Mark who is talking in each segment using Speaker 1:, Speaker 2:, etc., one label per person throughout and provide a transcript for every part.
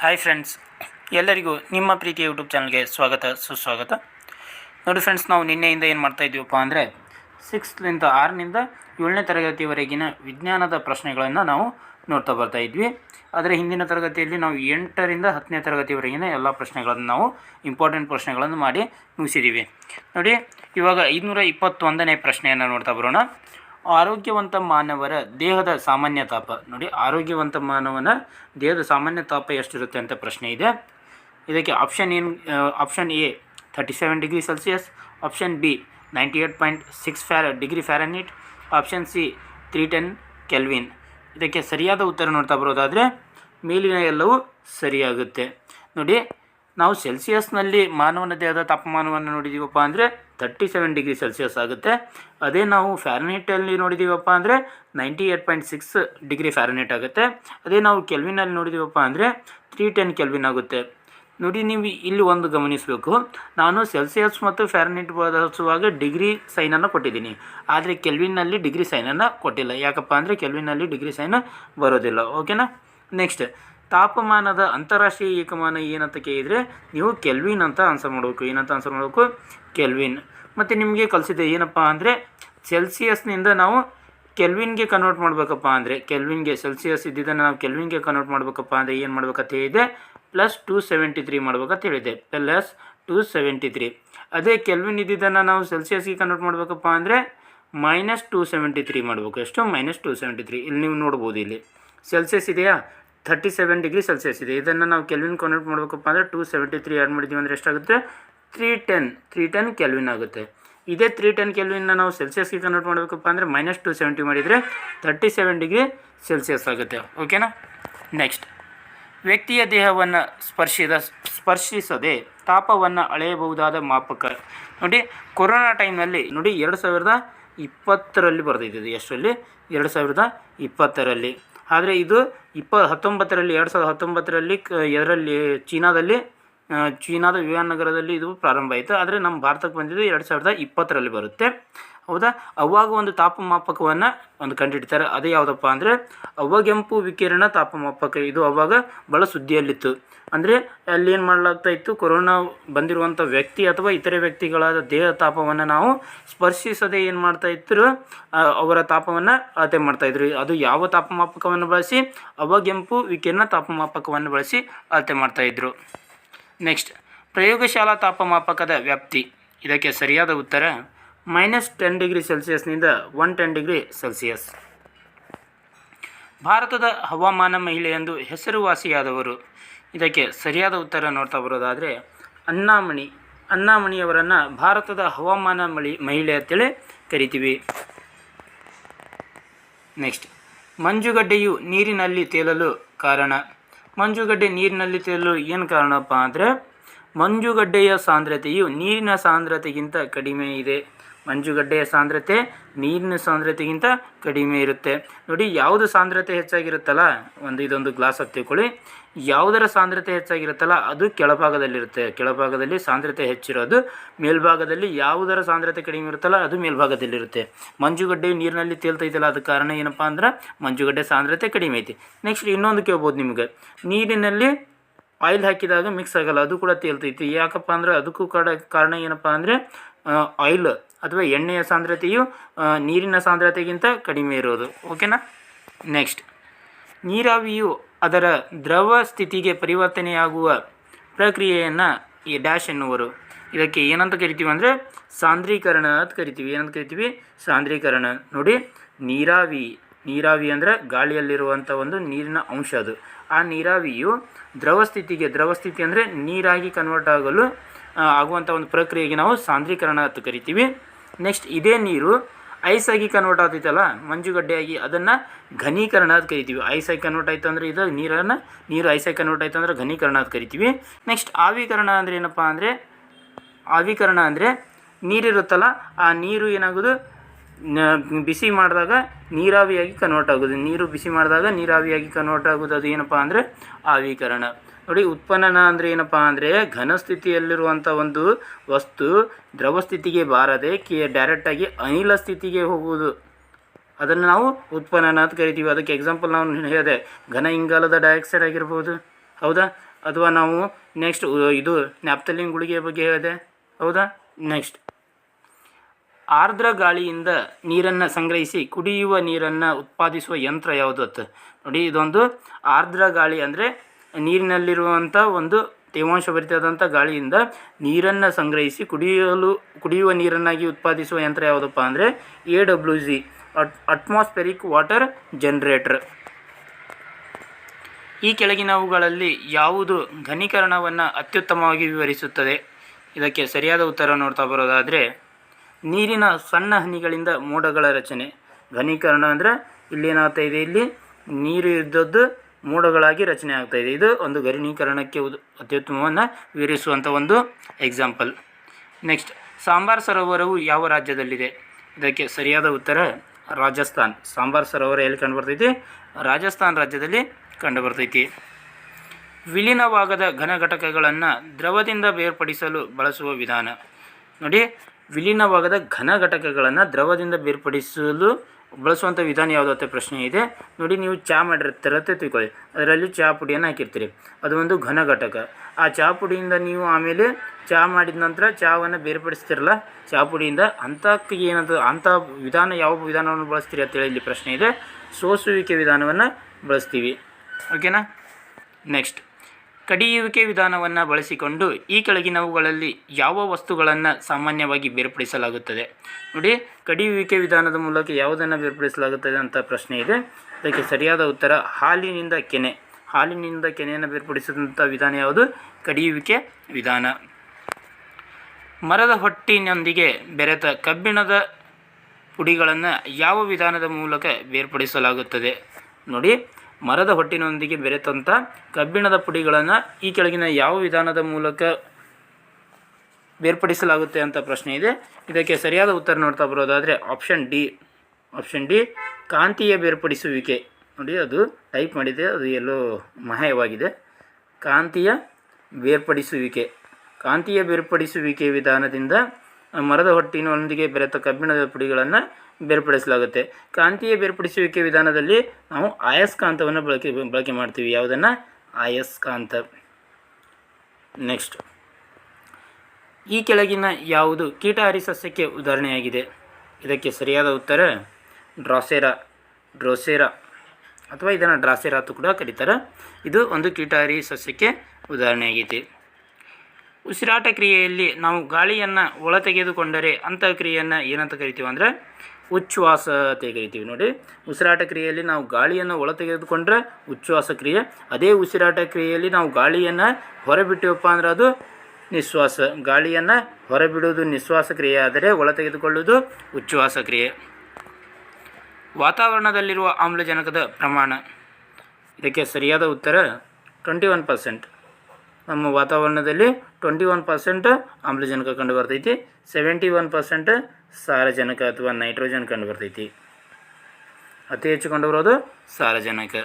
Speaker 1: Hi friends ಎಲ್ಲರಿಗೂ ನಿಮ್ಮ ಪ್ರೀತಿಯ ಯೂಟ್ಯೂಬ್ ಚಾನಲ್ಗೆ ಸ್ವಾಗತ, ಸುಸ್ವಾಗತ. ನೋಡಿ ಫ್ರೆಂಡ್ಸ್ ನಾವು ನಿನ್ನೆಯಿಂದ ಏನು ಮಾಡ್ತಾ ಇದ್ದೀವಪ್ಪ ಅಂದರೆ ಸಿಕ್ಸ್ತ್ಲಿಂದ ಆರನಿಂದ ಏಳನೇ ತರಗತಿವರೆಗಿನ ವಿಜ್ಞಾನದ ಪ್ರಶ್ನೆಗಳನ್ನು ನಾವು ನೋಡ್ತಾ ಬರ್ತಾ ಇದ್ವಿ. ಆದರೆ ಹಿಂದಿನ ತರಗತಿಯಲ್ಲಿ ನಾವು ಎಂಟರಿಂದ ಹತ್ತನೇ ತರಗತಿವರೆಗಿನ ಎಲ್ಲ ಪ್ರಶ್ನೆಗಳನ್ನು ನಾವು ಇಂಪಾರ್ಟೆಂಟ್ ಪ್ರಶ್ನೆಗಳನ್ನು ಮಾಡಿ ಮುಗಿಸಿದ್ದೀವಿ ನೋಡಿ, ಇವಾಗ ಐದುನೂರ ಇಪ್ಪತ್ತೊಂದನೇ ಪ್ರಶ್ನೆಯನ್ನು ನೋಡ್ತಾ ಬರೋಣ. ಆರೋಗ್ಯವಂತ ಮಾನವರ ದೇಹದ ಸಾಮಾನ್ಯ ತಾಪ. ನೋಡಿ, ಆರೋಗ್ಯವಂತ ಮಾನವನ ದೇಹದ ಸಾಮಾನ್ಯ ತಾಪ ಎಷ್ಟಿರುತ್ತೆ ಅಂತ ಪ್ರಶ್ನೆ ಇದೆ. ಇದಕ್ಕೆ ಆಪ್ಷನ್ ಏನು option A thirty seven degree Celsius option B ninety eight point six Fahrenheit degree Fahrenheit option C three ten Kelvin ಇದಕ್ಕೆ ಸರಿಯಾದ ಉತ್ತರ ನೋಡ್ತಾ ಬರೋದಾದರೆ ಮೇಲಿನ ಎಲ್ಲವೂ ಸರಿಯಾಗುತ್ತೆ. ನೋಡಿ, ನಾವು ಸೆಲ್ಸಿಯಸ್ನಲ್ಲಿ ಮಾನವನ ದೇಹದ ತಾಪಮಾನವನ್ನು ನೋಡಿದ್ದೀವಪ್ಪ ಅಂದರೆ ತರ್ಟಿ ಸೆವೆನ್ ಡಿಗ್ರಿ ಸೆಲ್ಸಿಯಸ್ ಆಗುತ್ತೆ. ಅದೇ ನಾವು ಫ್ಯಾರನೈಟಲ್ಲಿ ನೋಡಿದ್ದೀವಪ್ಪ ಅಂದರೆ ninety eight point six degree Fahrenheit ಆಗುತ್ತೆ. ಅದೇ ನಾವು ಕೆಲ್ವಿನಲ್ಲಿ ನೋಡಿದ್ದೀವಪ್ಪ ಅಂದರೆ ತ್ರೀ ಟೆನ್ ಕೆಲ್ವಿನ್ ಆಗುತ್ತೆ. ನೋಡಿ, ನೀವು ಇಲ್ಲಿ ಒಂದು ಗಮನಿಸಬೇಕು. ನಾನು ಸೆಲ್ಸಿಯಸ್ ಮತ್ತು ಫ್ಯಾರನೇಟ್ ಬಳಸುವಾಗ ಡಿಗ್ರಿ ಸೈನನ್ನು ಕೊಟ್ಟಿದ್ದೀನಿ. ಆದರೆ ಕೆಲ್ವಿನಲ್ಲಿ ಡಿಗ್ರಿ ಸೈನನ್ನು ಕೊಟ್ಟಿಲ್ಲ. ಯಾಕಪ್ಪ ಅಂದರೆ ಕೆಲ್ವಿನಲ್ಲಿ ಡಿಗ್ರಿ ಸೈನ್ ಬರೋದಿಲ್ಲ. ಓಕೆನಾ? ನೆಕ್ಸ್ಟ್, ತಾಪಮಾನದ ಅಂತಾರಾಷ್ಟ್ರೀಯ ಏಕಮಾನ ಏನಂತ ಕೇಳಿದರೆ ನೀವು ಕೆಲ್ವಿನ್ ಅಂತ ಆನ್ಸರ್ ಮಾಡಬೇಕು. ಏನಂತ ಆನ್ಸರ್ ಮಾಡಬೇಕು? ಕೆಲ್ವಿನ್. ಮತ್ತು ನಿಮಗೆ ಕಲಿಸಿದೆ. ಏನಪ್ಪ ಅಂದರೆ ಸೆಲ್ಸಿಯಸ್ನಿಂದ ನಾವು ಕೆಲ್ವಿನ್ಗೆ ಕನ್ವರ್ಟ್ ಮಾಡಬೇಕಪ್ಪ ಅಂದರೆ ಕೆಲ್ವಿನ್ಗೆ ಸೆಲ್ಸಿಯಸ್ ಇದ್ದಿದ್ದನ್ನು ನಾವು ಕೆಲ್ವಿನ್ಗೆ ಕನ್ವರ್ಟ್ ಮಾಡಬೇಕಪ್ಪ ಅಂದರೆ ಏನು ಮಾಡ್ಬೇಕಂತ ಹೇಳಿದೆ? ಪ್ಲಸ್ ಟೂ ಸೆವೆಂಟಿ ತ್ರೀ ಮಾಡ್ಬೇಕಂತ ಹೇಳಿದೆ. ಪ್ಲಸ್ ಟೂ ಸೆವೆಂಟಿ ತ್ರೀ ಅದೇ ಕೆಲ್ವಿನ್ ಇದ್ದಿದ್ದನ್ನು ನಾವು ಸೆಲ್ಸಿಯಸ್ಗೆ ಕನ್ವರ್ಟ್ ಮಾಡಬೇಕಪ್ಪ ಅಂದರೆ ಮೈನಸ್ ಟೂ ಸೆವೆಂಟಿ ತ್ರೀ ಮಾಡಬೇಕು. ಎಷ್ಟು? ಮೈನಸ್ ಟು ಸೆವೆಂಟಿ ತ್ರೀ ಇಲ್ಲಿ ನೀವು ನೋಡ್ಬೋದು ಇಲ್ಲಿ. ಸೆಲ್ಸಿಯಸ್ ಇದೆಯಾ? ಥರ್ಟಿ ಸೆವೆನ್ ಡಿಗ್ರಿ ಸೆಲ್ಸಿಯಸ್ ಇದೆ. ಇದನ್ನು ನಾವು ಕೆಲ್ವಿನ್ ಕನ್ವರ್ಟ್ ಮಾಡಬೇಕಪ್ಪ ಅಂದರೆ ಟೂ ಸೆವೆಂಟಿ ತ್ರೀ ಆ್ಯಡ್ ಮಾಡಿದ್ದೀವಿ ಅಂದರೆ ಎಷ್ಟಾಗುತ್ತೆ? Three ten three ten Kelvin ಆಗುತ್ತೆ. ಇದೇ ತ್ರೀ ಟೆನ್ ಕೆಲ್ವಿನ್ನ ನಾವು ಸೆಲ್ಸಿಯಸ್ಗೆ ಕನ್ವರ್ಟ್ ಮಾಡಬೇಕಪ್ಪ ಅಂದರೆ ಮೈನಸ್ ಟು ಸೆವೆಂಟಿ ಮಾಡಿದರೆ ತರ್ಟಿ ಸೆವೆನ್ ಡಿಗ್ರಿ ಸೆಲ್ಸಿಯಸ್ ಆಗುತ್ತೆ ಓಕೆನಾ ನೆಕ್ಸ್ಟ್ ವ್ಯಕ್ತಿಯ ದೇಹವನ್ನು ಸ್ಪರ್ಶಿದ, ಸ್ಪರ್ಶಿಸದೆ ತಾಪವನ್ನು ಅಳೆಯಬಹುದಾದ ಮಾಪಕ. ನೋಡಿ, ಕೊರೋನಾ ಟೈಮ್ನಲ್ಲಿ ನೋಡಿ, ಎರಡು ಸಾವಿರದ ಇಪ್ಪತ್ತರಲ್ಲಿ ಬರೆದಿದ್ದು ಎಷ್ಟರಲ್ಲಿ? ಎರಡು ಸಾವಿರದ ಇಪ್ಪತ್ತರಲ್ಲಿ. ಆದರೆ ಇದು ಇಪ್ಪ ಹತ್ತೊಂಬತ್ತರಲ್ಲಿ, ಎರಡು ಸಾವಿರದ ಹತ್ತೊಂಬತ್ತರಲ್ಲಿ, ಕ ಚೀನಾದಲ್ಲಿ ಚೀನಾದ ವಿಮಾನ ನಗರದಲ್ಲಿ ಇದು ಪ್ರಾರಂಭ ಆಯಿತು. ಆದರೆ ನಮ್ಮ ಭಾರತಕ್ಕೆ ಬಂದಿದ್ದು ಎರಡು ಸಾವಿರದ ಇಪ್ಪತ್ತರಲ್ಲಿ ಬರುತ್ತೆ. ಹೌದಾ? ಅವಾಗ ಒಂದು ತಾಪಮಾಪಕವನ್ನು ಒಂದು ಕಂಡುಹಿಡಿತಾರೆ ಅದೇ ಯಾವುದಪ್ಪ ಅಂದರೆ ಅವಗೆಂಪು ವಿಕಿರಣ ತಾಪಮಾಪಕ. ಇದು ಅವಾಗ ಭಾಳ ಸುದ್ದಿಯಲ್ಲಿತ್ತು. ಅಂದರೆ ಅಲ್ಲಿ ಏನು ಮಾಡಲಾಗ್ತಾ ಇತ್ತು? ಕೊರೋನಾ ಬಂದಿರುವಂಥ ವ್ಯಕ್ತಿ ಅಥವಾ ಇತರೆ ವ್ಯಕ್ತಿಗಳಾದ ದೇಹ ತಾಪವನ್ನು ನಾವು ಸ್ಪರ್ಶಿಸದೆ ಏನು ಮಾಡ್ತಾ ಇದ್ರು ಅವರ ತಾಪವನ್ನು ಅಳತೆ ಮಾಡ್ತಾಯಿದ್ರು ಅದು ಯಾವ ತಾಪಮಾಪಕವನ್ನು ಬಳಸಿ? ಅವಗೆಂಪು ವಿಕಿರಣ ತಾಪಮಾಪಕವನ್ನು ಬಳಸಿ ಅಳತೆ ಮಾಡ್ತಾಯಿದ್ರು ನೆಕ್ಸ್ಟ್ ಪ್ರಯೋಗಶಾಲಾ ತಾಪಮಾಪಕದ ವ್ಯಾಪ್ತಿ. ಇದಕ್ಕೆ ಸರಿಯಾದ ಉತ್ತರ ಮೈನಸ್ ಟೆನ್ ಡಿಗ್ರಿ ಸೆಲ್ಸಿಯಸ್ನಿಂದ ಒನ್ ಟೆನ್ ಡಿಗ್ರಿ ಸೆಲ್ಸಿಯಸ್ ಭಾರತದ ಹವಾಮಾನ ಮಹಿಳೆ ಎಂದು ಹೆಸರುವಾಸಿಯಾದವರು. ಇದಕ್ಕೆ ಸರಿಯಾದ ಉತ್ತರ ನೋಡ್ತಾ ಬರೋದಾದರೆ, ಅಣ್ಣಾಮಣಿ. ಅಣ್ಣಾಮಣಿಯವರನ್ನು ಭಾರತದ ಹವಾಮಾನ ಮಳಿ, ಮಹಿಳೆ ಅಂತೇಳಿ ಕರಿತೀವಿ. ನೆಕ್ಸ್ಟ್ ಮಂಜುಗಡ್ಡೆಯು ನೀರಿನಲ್ಲಿ ತೇಲಲು ಕಾರಣ. ಮಂಜುಗಡ್ಡೆ ನೀರಿನಲ್ಲಿ ತೇಲಲು ಏನು ಕಾರಣಪ್ಪ ಅಂದರೆ ಮಂಜುಗಡ್ಡೆಯ ಸಾಂದ್ರತೆಯು ನೀರಿನ ಸಾಂದ್ರತೆಗಿಂತ ಕಡಿಮೆ ಇದೆ. ಮಂಜುಗಡ್ಡೆಯ ಸಾಂದ್ರತೆ ನೀರಿನ ಸಾಂದ್ರತೆಗಿಂತ ಕಡಿಮೆ ಇರುತ್ತೆ. ನೋಡಿ, ಯಾವುದು ಸಾಂದ್ರತೆ ಹೆಚ್ಚಾಗಿರುತ್ತಲ್ಲ? ಒಂದು ಇದೊಂದು ಗ್ಲಾಸ್ ಹತ್ತಿಕೊಳ್ಳಿ ಯಾವುದರ ಸಾಂದ್ರತೆ ಹೆಚ್ಚಾಗಿರುತ್ತಲ್ಲ? ಅದು ಕೆಳಭಾಗದಲ್ಲಿರುತ್ತೆ. ಕೆಳಭಾಗದಲ್ಲಿ ಸಾಂದ್ರತೆ ಹೆಚ್ಚಿರೋದು, ಮೇಲ್ಭಾಗದಲ್ಲಿ ಯಾವುದರ ಸಾಂದ್ರತೆ ಕಡಿಮೆ ಇರುತ್ತಲ್ಲ, ಅದು ಮೇಲ್ಭಾಗದಲ್ಲಿರುತ್ತೆ. ಮಂಜುಗಡ್ಡೆ ನೀರಿನಲ್ಲಿ ತೇಲ್ತೈತಲ್ಲ ಅದಕ್ಕೆ ಕಾರಣ ಏನಪ್ಪ ಅಂದ್ರೆ ಮಂಜುಗಡ್ಡೆ ಸಾಂದ್ರತೆ ಕಡಿಮೆ ಐತಿ. ನೆಕ್ಸ್ಟ್ ಇನ್ನೊಂದು ಕೇಳ್ಬೋದು ನಿಮಗೆ. ನೀರಿನಲ್ಲಿ ಆಯಿಲ್ ಹಾಕಿದಾಗ ಮಿಕ್ಸ್ ಆಗಲ್ಲ, ಅದು ಕೂಡ ತೇಲ್ತೈತಿ. ಯಾಕಪ್ಪ ಅಂದ್ರೆ ಅದಕ್ಕೂ ಕಾರಣ ಏನಪ್ಪ ಅಂದರೆ ಆಯಿಲ್ ಅಥವಾ ಎಣ್ಣೆಯ ಸಾಂದ್ರತೆಯು ನೀರಿನ ಸಾಂದ್ರತೆಗಿಂತ ಕಡಿಮೆ ಇರೋದು. ಓಕೆನಾ ನೆಕ್ಸ್ಟ್ ನೀರಾವಿಯು ಅದರ ದ್ರವ ಸ್ಥಿತಿಗೆ ಪರಿವರ್ತನೆಯಾಗುವ ಪ್ರಕ್ರಿಯೆಯನ್ನು ಈ ಡ್ಯಾಶ್ ಎನ್ನುವರು. ಇದಕ್ಕೆ ಏನಂತ ಕರಿತೀವಿ ಅಂದರೆ ಸಾಂದ್ರೀಕರಣ ಅಂತ ಕರಿತೀವಿ. ಏನಂತ ಕರಿತೀವಿ? ಸಾಂದ್ರೀಕರಣ. ನೋಡಿ, ನೀರಾವಿ. ನೀರಾವಿ ಅಂದರೆ ಗಾಳಿಯಲ್ಲಿರುವಂಥ ಒಂದು ನೀರಿನ ಅಂಶ ಅದು. ಆ ನೀರಾವಿಯು ದ್ರವ ಸ್ಥಿತಿಗೆ, ದ್ರವ ಸ್ಥಿತಿ ಅಂದರೆ ನೀರಾಗಿ ಕನ್ವರ್ಟ್ ಆಗಲು ಆಗುವಂಥ ಒಂದು ಪ್ರಕ್ರಿಯೆಗೆ ನಾವು ಸಾಂದ್ರೀಕರಣ ಅಂತ ಕರಿತೀವಿ. ನೆಕ್ಸ್ಟ್ ಇದೇ ನೀರು. ಐಸ್ ಆಗಿ ಕನ್ವರ್ಟ್ ಆಗ್ತೈತಲ್ಲ ಮಂಜುಗಡ್ಡೆಯಾಗಿ ಅದನ್ನು ಘನೀಕರಣ ಅಂತ ಕರಿತೀವಿ. ಐಸ್ ಆಗಿ ಕನ್ವರ್ಟ್ ಆಯ್ತು ಅಂದರೆ ಇದು ನೀರನ್ನು, ನೀರು ಐಸ್ ಆಗಿ ಕನ್ವರ್ಟ್ ಆಯ್ತು ಅಂದರೆ ಘನೀಕರಣ ಅಂತ ಕರಿತೀವಿ. ನೆಕ್ಸ್ಟ್ ಆವಿಕರಣ ಅಂದರೆ ಏನಪ್ಪ ಅಂದರೆ, ಆವಿಕರಣ ಅಂದರೆ ನೀರಿರುತ್ತಲ್ಲ, ಆ ನೀರು ಏನಾಗೋದು? ಬಿಸಿ ಮಾಡಿದಾಗ ನೀರಾವಿಯಾಗಿ ಕನ್ವರ್ಟ್ ಆಗೋದು. ನೀರು ಬಿಸಿ ಮಾಡಿದಾಗ ನೀರಾವಿಯಾಗಿ ಕನ್ವರ್ಟ್ ಆಗೋದು. ಅದು ಏನಪ್ಪ ಅಂದರೆ ಆವೀಕರಣ. ನೋಡಿ, ಉತ್ಪನ್ನನ ಅಂದರೆ ಏನಪ್ಪ ಅಂದರೆ ಘನ ಸ್ಥಿತಿಯಲ್ಲಿರುವಂಥ ಒಂದು ವಸ್ತು ದ್ರವ ಸ್ಥಿತಿಗೆ ಬಾರದೆ ಕೇ ಡೈರೆಕ್ಟಾಗಿ ಅನಿಲ ಸ್ಥಿತಿಗೆ ಹೋಗುವುದು. ಅದನ್ನು ನಾವು ಉತ್ಪನ್ನನ ಅಂತ ಕರಿತೀವಿ. ಅದಕ್ಕೆ ಎಕ್ಸಾಂಪಲ್ ನಾವು ಹೇಳಿದೆ, ಘನ ಇಂಗಾಲದ ಡೈಆಕ್ಸೈಡ್ ಆಗಿರ್ಬೋದು. ಹೌದಾ? ಅಥವಾ ನಾವು ನೆಕ್ಸ್ಟ್ ಇದು ನ್ಯಾಪ್ತಲಿನ್ ಗುಳಿಗೆ ಬಗ್ಗೆ ಹೇಳಿದೆ. ಹೌದಾ? ನೆಕ್ಸ್ಟ್ ಆರ್ದ್ರ ಗಾಳಿಯಿಂದ ನೀರನ್ನು ಸಂಗ್ರಹಿಸಿ ಕುಡಿಯುವ ನೀರನ್ನು ಉತ್ಪಾದಿಸುವ ಯಂತ್ರ ಯಾವುದು ಅತ್ತ ನೋಡಿ, ಇದೊಂದು ಆರ್ದ್ರ ಗಾಳಿ ಅಂದರೆ ನೀರಿನಲ್ಲಿರುವಂಥ ಒಂದು ತೇವಾಂಶಭರಿತವಾದಂಥ ಗಾಳಿಯಿಂದ ನೀರನ್ನು ಸಂಗ್ರಹಿಸಿ ಕುಡಿಯಲು, ಕುಡಿಯುವ ನೀರನ್ನಾಗಿ ಉತ್ಪಾದಿಸುವ ಯಂತ್ರ ಯಾವುದಪ್ಪ ಅಂದರೆ A W G at water generator ಈ ಕೆಳಗಿನವುಗಳಲ್ಲಿ ಯಾವುದು ಘನೀಕರಣವನ್ನು ಅತ್ಯುತ್ತಮವಾಗಿ ವಿವರಿಸುತ್ತದೆ? ಇದಕ್ಕೆ ಸರಿಯಾದ ಉತ್ತರ ನೋಡ್ತಾ ಬರೋದಾದರೆ ನೀರಿನ ಸಣ್ಣ ಹನಿಗಳಿಂದ ಮೋಡಗಳ ರಚನೆ. ಘನೀಕರಣ ಅಂದರೆ ಇಲ್ಲೇನಾಗ್ತಾ ಇದೆ ಇಲ್ಲಿ? ನೀರು ಇದ್ದದ್ದು ಮೋಡಗಳಾಗಿ ರಚನೆ ಆಗ್ತಾ ಇದೆ. ಇದು ಒಂದು ಘನೀಕರಣಕ್ಕೆ ಅತ್ಯುತ್ತಮವನ್ನು ವಿವರಿಸುವಂಥ ಒಂದು ಎಕ್ಸಾಂಪಲ್ ನೆಕ್ಸ್ಟ್ ಸಾಂಬಾರ್ ಸರೋವರವು ಯಾವ ರಾಜ್ಯದಲ್ಲಿದೆ? ಇದಕ್ಕೆ ಸರಿಯಾದ ಉತ್ತರ ರಾಜಸ್ಥಾನ್. ಸಾಂಬಾರ್ ಸರೋವರ ಎಲ್ಲಿ ಕಂಡುಬರ್ತೈತಿ? ರಾಜಸ್ಥಾನ್ ರಾಜ್ಯದಲ್ಲಿ ಕಂಡುಬರ್ತೈತಿ. ವಿಲೀನವಾಗದ ಘನ ಘಟಕಗಳನ್ನು ದ್ರವದಿಂದ ಬೇರ್ಪಡಿಸಲು ಬಳಸುವ ವಿಧಾನ. ನೋಡಿ ವಿಲೀನವಾಗದ ಘನ ಘಟಕಗಳನ್ನು ದ್ರವದಿಂದ ಬೇರ್ಪಡಿಸಲು ಬಳಸುವಂಥ ವಿಧಾನ ಯಾವುದು ಅಂತ ಪ್ರಶ್ನೆ ಇದೆ. ನೋಡಿ, ನೀವು ಚಹಾ ಮಾಡಿರ್ತೀರ ತಿಳ್ಕೊಳ್ಳಿ. ಅದರಲ್ಲಿ ಚಹಾ ಪುಡಿಯನ್ನು ಹಾಕಿರ್ತೀರಿ. ಅದು ಒಂದು ಘನ ಘಟಕ. ಆ ಚಹಾ ಪುಡಿಯಿಂದ ನೀವು ಆಮೇಲೆ ಚಹಾ ಮಾಡಿದ ನಂತರ ಚಹಾವನ್ನು ಬೇರ್ಪಡಿಸ್ತಿರಲ್ಲ ಚಹಾ ಪುಡಿಯಿಂದ ಅಂಥಕ್ಕೆ ಏನದು ಅಂಥ ವಿಧಾನ, ಯಾವ ವಿಧಾನವನ್ನು ಬಳಸ್ತೀರಿ ಅಂತೇಳಿ ಇಲ್ಲಿ ಪ್ರಶ್ನೆ ಇದೆ. ಸೋಸುವಿಕೆ ವಿಧಾನವನ್ನು ಬಳಸ್ತೀವಿ. ಓಕೆನಾ ನೆಕ್ಸ್ಟ್ ಕಡಿಯುವಿಕೆ ವಿಧಾನವನ್ನು ಬಳಸಿಕೊಂಡು ಈ ಕೆಳಗಿನವುಗಳಲ್ಲಿ ಯಾವ ವಸ್ತುಗಳನ್ನು ಸಾಮಾನ್ಯವಾಗಿ ಬೇರ್ಪಡಿಸಲಾಗುತ್ತದೆ? ನೋಡಿ, ಕಡಿಯುವಿಕೆ ವಿಧಾನದ ಮೂಲಕ ಯಾವುದನ್ನು ಬೇರ್ಪಡಿಸಲಾಗುತ್ತದೆ ಅಂತ ಪ್ರಶ್ನೆ ಇದೆ. ಅದಕ್ಕೆ ಸರಿಯಾದ ಉತ್ತರ ಹಾಲಿನಿಂದ ಕೆನೆ. ಹಾಲಿನಿಂದ ಕೆನೆಯನ್ನು ಬೇರ್ಪಡಿಸಿದಂಥ ವಿಧಾನ ಯಾವುದು? ಕಡಿಯುವಿಕೆ ವಿಧಾನ. ಮರದ ಹೊಟ್ಟಿನೊಂದಿಗೆ ಬೆರೆತ ಕಬ್ಬಿಣದ ಪುಡಿಗಳನ್ನು ಯಾವ ವಿಧಾನದ ಮೂಲಕ ಬೇರ್ಪಡಿಸಲಾಗುತ್ತದೆ? ನೋಡಿ ಮರದ ಹೊಟ್ಟಿನೊಂದಿಗೆ ಬೆರೆತಂಥ ಕಬ್ಬಿಣದ ಪುಡಿಗಳನ್ನು ಈ ಕೆಳಗಿನ ಯಾವ ವಿಧಾನದ ಮೂಲಕ ಬೇರ್ಪಡಿಸಲಾಗುತ್ತೆ ಅಂತ ಪ್ರಶ್ನೆ ಇದೆ. ಇದಕ್ಕೆ ಸರಿಯಾದ ಉತ್ತರ ನೋಡ್ತಾ ಬರೋದಾದರೆ ಆಪ್ಷನ್ ಡಿ ಆಪ್ಷನ್ ಡಿ ಕಾಂತೀಯ ಬೇರ್ಪಡಿಸುವಿಕೆ. ನೋಡಿ, ಅದು ಟೈಪ್ ಮಾಡಿದೆ, ಅದು ಎಲ್ಲೋ ಮಹಾಯವಾಗಿದೆ ಕಾಂತೀಯ ಬೇರ್ಪಡಿಸುವಿಕೆ. ಕಾಂತೀಯ ಬೇರ್ಪಡಿಸುವಿಕೆ ವಿಧಾನದಿಂದ ಮರದ ಹೊಟ್ಟಿನೊಂದಿಗೆ ಬೆರೆತ ಕಬ್ಬಿಣದ ಪುಡಿಗಳನ್ನು ಬೇರ್ಪಡಿಸಲಾಗುತ್ತೆ. ಕಾಂತೀಯ ಬೇರ್ಪಡಿಸುವಿಕೆ ವಿಧಾನದಲ್ಲಿ ನಾವು ಆಯಸ್ಕಾಂತವನ್ನು ಬಳಕೆ ಬಳಕೆ ಮಾಡ್ತೀವಿ. ಯಾವುದನ್ನು? ಆಯಸ್ಕಾಂತ. ನೆಕ್ಸ್ಟ್. ಈ ಕೆಳಗಿನ ಯಾವುದು? ಕೀಟಹಾರಿ ಸಸ್ಯಕ್ಕೆ ಉದಾಹರಣೆಯಾಗಿದೆ. ಇದಕ್ಕೆ ಸರಿಯಾದ ಉತ್ತರ, ಡ್ರಾಸೆರಾ. ಡ್ರೋಸೆರಾ ಅಥವಾ ಇದನ್ನು ಡ್ರಾಸೆರಾ ಅಂತ ಕೂಡ ಕರೀತಾರೆ. ಇದು ಒಂದು ಕೀಟಹಾರಿ ಸಸ್ಯಕ್ಕೆ ಉದಾಹರಣೆಯಾಗಿದೆ. ಉಸಿರಾಟ ಕ್ರಿಯೆಯಲ್ಲಿ ನಾವು ಗಾಳಿಯನ್ನು ಒಳ ತೆಗೆದುಕೊಂಡರೆ ಅಂಥ ಕ್ರಿಯೆಯನ್ನು ಏನಂತ ಕರಿತೀವಿ ಅಂದರೆ ಉಚ್ಛ್ವಾಸ ಅಂತ ಕರಿತೀವಿ ನೋಡಿ. ಉಸಿರಾಟ ಕ್ರಿಯೆಯಲ್ಲಿ ನಾವು ಗಾಳಿಯನ್ನು ಒಳ ತೆಗೆದುಕೊಂಡ್ರೆ ಉಚ್ಛ್ವಾಸ ಕ್ರಿಯೆ. ಅದೇ ಉಸಿರಾಟ ಕ್ರಿಯೆಯಲ್ಲಿ ನಾವು ಗಾಳಿಯನ್ನು ಹೊರಬಿಟ್ಟಿವಪ್ಪ ಅಂದ್ರೆ ಅದು ನಿಶ್ವಾಸ ಗಾಳಿಯನ್ನು ಹೊರಬಿಡುವುದು ನಿಶ್ವಾಸ ಕ್ರಿಯೆ, ಆದರೆ ಒಳ ತೆಗೆದುಕೊಳ್ಳುವುದು ಉಚ್ಛ್ವಾಸ ಕ್ರಿಯೆ. ವಾತಾವರಣದಲ್ಲಿರುವ ಆಮ್ಲಜನಕದ ಪ್ರಮಾಣ. ಇದಕ್ಕೆ ಸರಿಯಾದ ಉತ್ತರ ಟ್ವೆಂಟಿ ಒನ್ ಪರ್ಸೆಂಟ್. ನಮ್ಮ ವಾತಾವರಣದಲ್ಲಿ ಟ್ವೆಂಟಿ ಒನ್ ಪರ್ಸೆಂಟ್ ಆಮ್ಲಜನಕ ಕಂಡು ಬರ್ತೈತಿ ಸೆವೆಂಟಿ ಒನ್ ಪರ್ಸೆಂಟ್ ಸಾರಜನಕ ಅಥವಾ ನೈಟ್ರೋಜನ್ ಕಂಡು ಬರ್ತೈತಿ ಅತಿ ಹೆಚ್ಚು ಕಂಡು ಬರೋದು ಸಾರಜನಕ.